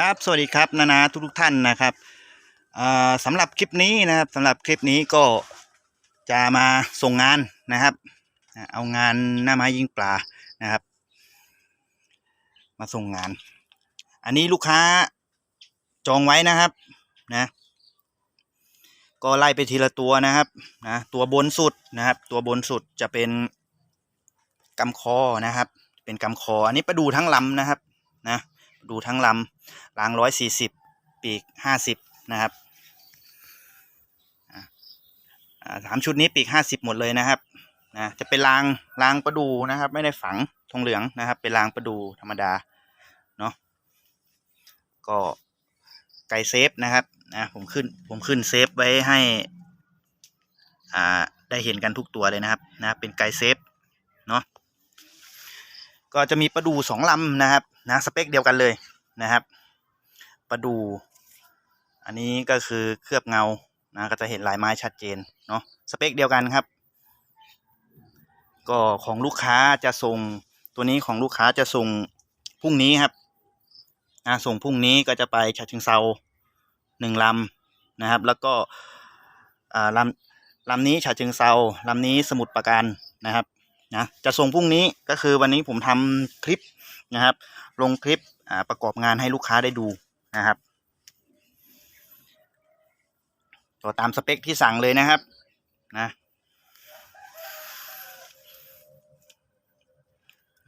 ครับสวัสดีครับนานาทุกทุกท่านนะครับอ่าสำหรับคลิปนี้นะครับสำหรับคลิปนี้ก็จะมาส่งงานนะครับ เอางานหน้าไม้ยิงปลานะครับ มาส่งงาน อันนี้ลูกค้าจองไว้นะครับนะก็ไล่ไปทีละตัวนะครับนะตัวบนสุดนะครับ ตัวบนสุดจะเป็นกำคอนะครับ เป็นกำคออันนี้ประดูทั้งลำนะครับนะ ดูทั้งลำรางร้อยสี่สิบปีกห้าสิบนะครับสามชุดนี้ปีกห้าสิบหมดเลยนะครับนะจะเป็นรางรางประดูนะครับ ไม่ได้ฝังทองเหลืองนะครับ เป็นรางประดูธรรมดาเนาะก็ไกเซฟนะครับนะผมขึ้นผมขึ้นเซฟไว้ให้อ่าได้เห็นกันทุกตัวเลยนะครับนะเป็นไกเซฟเนาะก็จะมีประดูสองลำนะครับ นะสเปคเดียวกันเลยนะครับ ประดู อันนี้ก็คือเคลือบเงานะก็จะเห็นลายไม้ชัดเจนเนาะสเปคเดียวกันครับ ก็ของลูกค้าจะส่งตัวนี้ของลูกค้าจะส่งพรุ่งนี้ครับนะส่งพรุ่งนี้ก็จะไปฉะเชิงเซาหนึ่งลำนะครับ แล้วก็อ่าลำลำนี้ฉะเชิงเซาลำนี้สมุทรปราการนะครับนะจะส่งพรุ่งนี้ก็คือวันนี้ผมทำคลิป นะครับ ลงคลิปประกอบงานให้ลูกค้าได้ดูนะครับ ตัวตามสเปคที่สั่งเลยนะครับนะ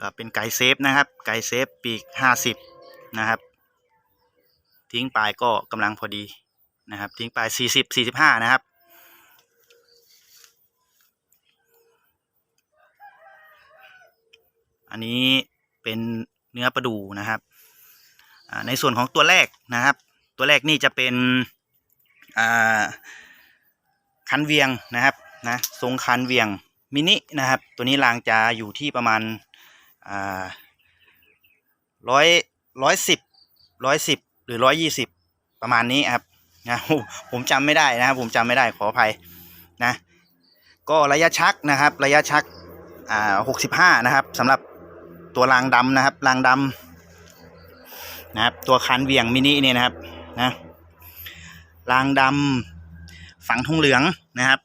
ก็เป็นไก่เซฟนะครับ ไก่เซฟปีกห้าสิบนะครับ ทิ้งปลายก็กำลังพอดีนะครับ ทิ้งปลายสี่สิบสี่สิบห้านะครับอันนี้ เป็นเนื้อประดูนะครับในส่วนของตัวแรกนะครับ ตัวแรกนี่จะเป็นคันเวียงนะครับนะทรงคันเวียงมินินะครับ ตัวนี้รางจะอยู่ที่ประมาณร้อยร้อยสิบร้อยสิบหรือร้อยยี่สิบประมาณนี้ครับนะผมจำไม่ได้นะครับ ผมจำไม่ได้ขออภัยนะ ก็ระยะชักนะครับ ระยะชักอ่าหกสิบห้านะครับสำหรับ ตัวรางดำนะครับรางดำนะครับ ตัวคันเวียงมินิเนี่ยนะครับนะรางดำฝังทองเหลืองนะครับ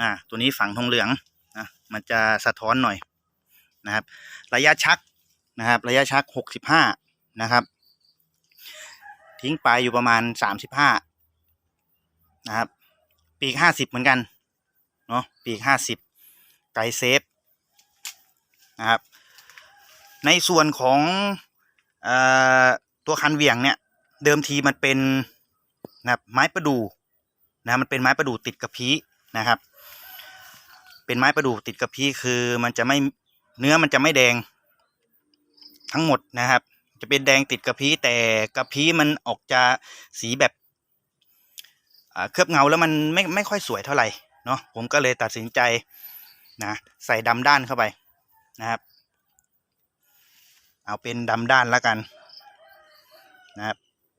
อ่าตัวนี้ฝังทองเหลืองนะมันจะสะท้อนหน่อยนะครับ ระยะชักนะครับ ระยะชักหกสิบห้านะครับ ทิ้งไปอยู่ประมาณสามสิบห้านะครับ ปีกห้าสิบเหมือนกันเนาะปีกห้าสิบไกเซฟ นะครับ ในส่วนของอตัวคันเหวี่ยงเนี่ยเดิมทีมันเป็นนะครับไม้ประดูนะมันเป็นไม้ประดูติดกระพีนะครับ เป็นไม้ประดูติดกระพีคือมันจะไม่เนื้อมันจะไม่แดงทั้งหมดนะครับ จะเป็นแดงติดกระพี้แต่กระพี้มันออกจะสีแบบเคลือบเงาแล้วมันไม่ไม่ค่อยสวยเท่าไหร่เนาะผมก็เลยตัดสินใจนะใส่ดำด้านเข้าไป นะครับ เอาเป็นดำด้านแล้วกันนะครับ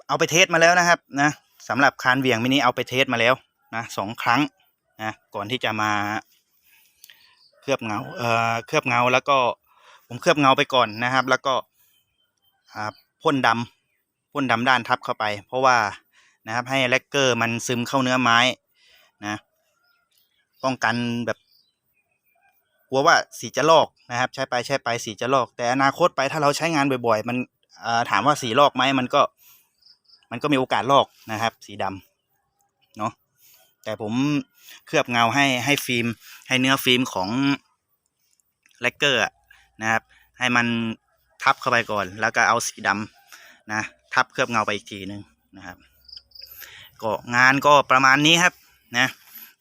เอาไปเทสมาแล้วนะครับนะสำหรับคานเวียงมินิเอาไปเทสมาแล้วนะสองครั้งนะก่อนที่จะมาเคลือบเงาเอ่อเคลือบเงาแล้วก็ผมเคลือบเงาไปก่อนนะครับ แล้วก็พ่นดำพ่นดำด้านทับเข้าไป เพราะว่านะครับให้แลกเกอร์มันซึมเข้าเนื้อไม้นะป้องกันแบบกลัวว่าสีจะลอก นะครับ ใช้ไปใช้ไปสีจะลอก แต่อนาคตไปถ้าเราใช้งานบ่อย ๆ มันถามว่าสีลอกไหมมันก็ มันก็มีโอกาสลอกนะครับ สีดำเนาะแต่ผมเคลือบเงาให้ให้ฟิล์ม ให้เนื้อฟิล์มของแลกเกอร์นะครับ ให้มันทับเข้าไปก่อน แล้วก็เอาสีดำนะทับเคลือบเงาไปอีกทีหนึ่งนะครับก็งานก็ประมาณนี้ครับนะ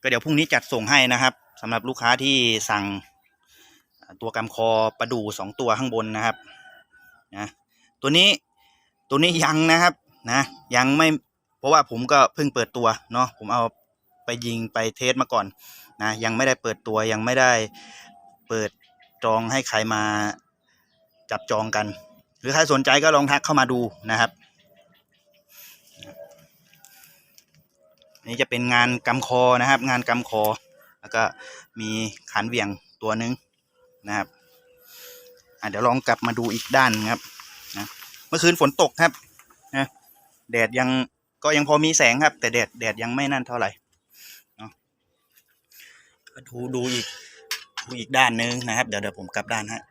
ก็เดี๋ยวพรุ่งนี้จัดส่งให้นะครับสำหรับลูกค้าที่สั่ง ตัวกำคอประดู่สองตัวข้างบนนะครับนะตัวนี้ตัวนี้ยังนะครับนะยังไม่เพราะว่าผมก็เพิ่งเปิดตัวเนาะผมเอาไปยิงไปเทสมาก่อนนะยังไม่ได้เปิดตัวยังไม่ได้เปิดจองให้ใครมาจับจองกัน หรือใครสนใจก็ลองทักเข้ามาดูนะครับนี่จะเป็นงานกำคอนะครับ งานกำคอ แล้วก็มีขันเวียงตัวหนึ่ง นะครับเดี๋ยวลองกลับมาดูอีกด้านครับนะเมื่อคืนฝนตกครับนะแดดยังก็ยังพอมีแสงครับ แต่แดดแดดยังไม่นั่นเท่าไหร่เนาดูดูอีกดูอีกด้านนึงนะครับ เดี๋ยวเดี๋ยวผมกลับด้านฮะ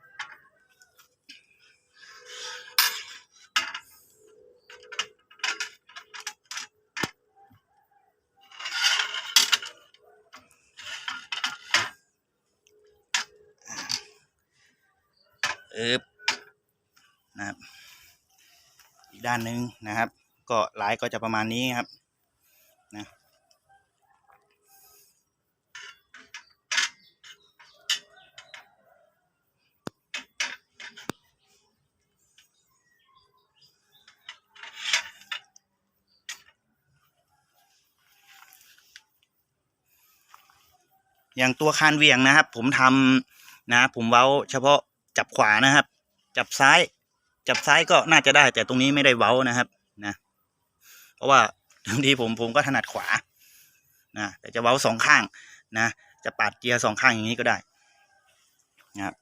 เอบนะครับ อีกด้านหนึ่งนะครับ ก็ลายก็จะประมาณนี้ครับนะอย่างตัวคานเวียงนะครับ ผมทำนะ ผมเว้าเฉพาะ จับขวานะครับ จับซ้าย จับซ้ายก็น่าจะได้ แต่ตรงนี้ไม่ได้เว้านะครับ นะ เพราะว่าบางทีผมผมก็ถนัดขวา นะแต่จะเว้าสองข้าง นะ จะปาดเกียร์สองข้างอย่างนี้ก็ได้นะครับ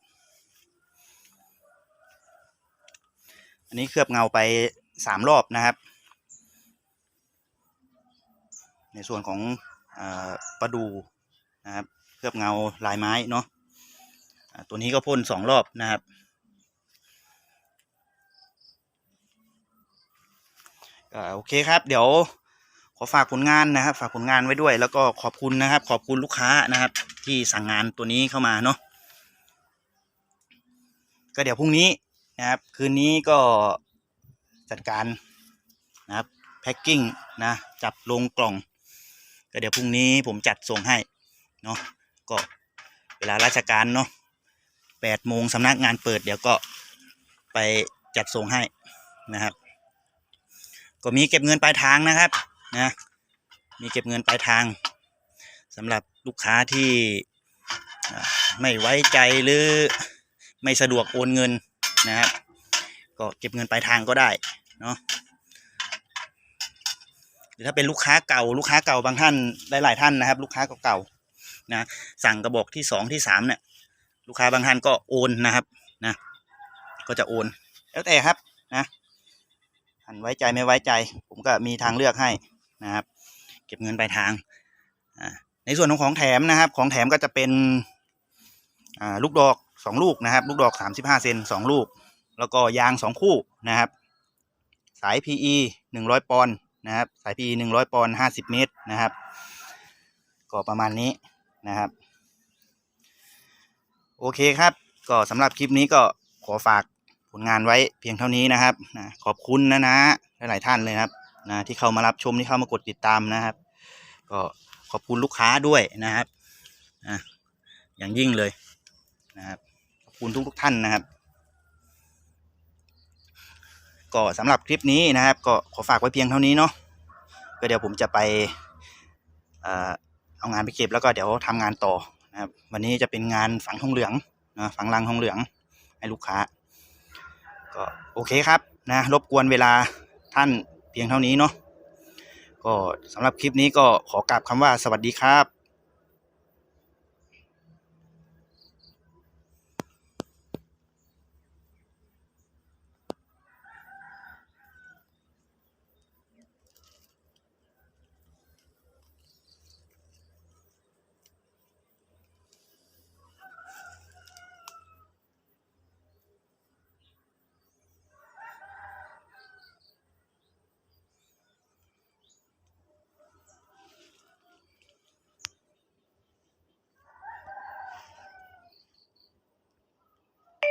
อันนี้เคลือบเงาไปสามรอบนะครับ ในส่วนของอประดูนะครับ เคลือบเงาลายไม้เนาะ ตัวนี้ก็พ่นสองรอบนะครับอ่าโอเคครับ เดี๋ยวขอฝากผลงานนะครับ ฝากผลงานไว้ด้วย แล้วก็ขอบคุณนะครับ ขอบคุณลูกค้านะครับ ที่สั่งงานตัวนี้เข้ามาเนาะก็เดี๋ยวพรุ่งนี้นะครับ คืนนี้ก็จัดการนะครับแพ็คกิ้งนะจับลงกล่อง ก็เดี๋ยวพรุ่งนี้ผมจัดส่งให้เนาะก็เวลาราชการเนาะ แปดโมงสำนักงานเปิด เดี๋ยวก็ไปจัดส่งให้นะครับ ก็มีเก็บเงินปลายทางนะครับนะมีเก็บเงินปลายทางสำหรับลูกค้าที่ไม่ไว้ใจหรือไม่สะดวกโอนเงินนะครับ ก็เก็บเงินปลายทางก็ได้เนาะหรือถ้าเป็นลูกค้าเก่า ลูกค้าเก่าบางท่านหลายๆท่านนะครับ ลูกค้าเก่าๆนะสั่งกระบอกที่สองที่สามเนี่ย ลูกค้าบางท่านก็โอนนะครับนะก็จะโอน แล้วแต่ครับนะท่านไว้ใจไม่ไว้ใจ ผมก็มีทางเลือกให้นะครับ เก็บเงินปลายทางในส่วนของของแถมนะครับ ของแถมก็จะเป็นลูกดอกสองลูกนะครับ ลูกดอกสามสิบห้าเซนสองลูก แล้วก็ยางสองคู่นะครับ สาย PE หนึ่งร้อยปอนด์นะครับ สาย PE หนึ่งร้อยปอนด์ห้าสิบเมตรนะครับ ก็ประมาณนี้นะครับ โอเคครับ ก็สำหรับคลิปนี้ก็ขอฝากผลงานไว้เพียงเท่านี้นะครับนะขอบคุณนะนะหลายๆท่านเลยครับนะที่เข้ามารับชมที่เข้ามากดติดตามนะครับ ก็ขอบคุณลูกค้าด้วยนะครับนะอย่างยิ่งเลยนะครับขอบคุณทุกทุกๆท่านนะครับ ก็สำหรับคลิปนี้นะครับ ก็ขอฝากไว้เพียงเท่านี้เนาะก็เดี๋ยวผมจะไปเอางานไปเก็บแล้วก็เดี๋ยวทำงานต่อ นะครับ วันนี้จะเป็นงานฝังทองเหลืองนะฝังรังทองเหลืองให้ลูกค้า ก็โอเคครับนะรบกวนเวลาท่านเพียงเท่านี้เนาะก็สำหรับคลิปนี้ก็ขอกราบคำว่าสวัสดีครับ